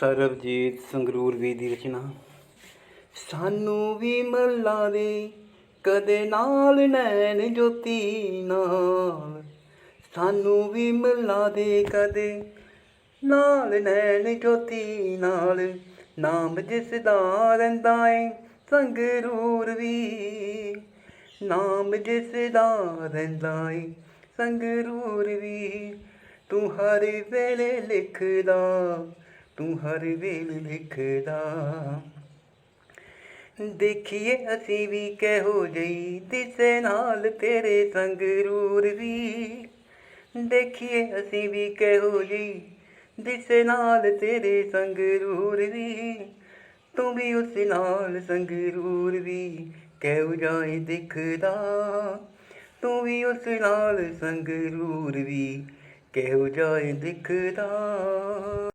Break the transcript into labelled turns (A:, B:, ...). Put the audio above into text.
A: ਸਰਬਜੀਤ ਸੰਗਰੂਰ ਵੀ ਦੀ ਰਚਨਾ। ਸਾਨੂੰ ਵੀ ਮੱਲਾ ਦੇ ਕਦੇ ਨਾਲ ਨੈਣ ਜੋਤੀ ਨਾਲ। ਸਾਨੂੰ ਵੀ ਮੱਲਾ ਦੇ ਕਦੇ ਨਾਲ ਨੈਣ ਜੋਤੀ ਨਾਲ। ਨਾਮ ਜਿਸ ਦਾ ਰਹਿੰਦਾ ਏ ਸੰਗਰੂਰ ਵੀ ਨਾਮ ਜਿਸ ਦਾ ਰਹਿੰਦਾ ਏ ਸੰਗਰੂਰ ਵੀ ਤੂੰ ਹਰ ਵੇਲੇ ਲਿਖਦਾ ਤੂੰ ਹਰ ਵੇਲੇ ਲਿਖਦਾ। ਦੇਖੀਏ ਅਸੀਂ ਵੀ ਕਿਹੋ ਜਿਹੀ ਦਿਸੇ ਨਾਲ ਤੇਰੇ ਸੰਗਰੂਰ ਵੀ। ਦੇਖੀਏ ਅਸੀਂ ਵੀ ਕਿਹੋ ਜਿਹੀ ਦਿਸੇ ਨਾਲ ਤੇਰੇ ਸੰਗਰੂਰ ਵੀ। ਤੂੰ ਵੀ ਉਸ ਨਾਲ ਸੰਗਰੂਰ ਵੀ ਕਿਹੋ ਜਾਏ ਦਿਖਦਾ। ਤੂੰ ਵੀ ਉਸ ਨਾਲ ਸੰਗਰੂਰ ਵੀ ਕਿਹੋ ਜਾਏ ਦਿਖਦਾ।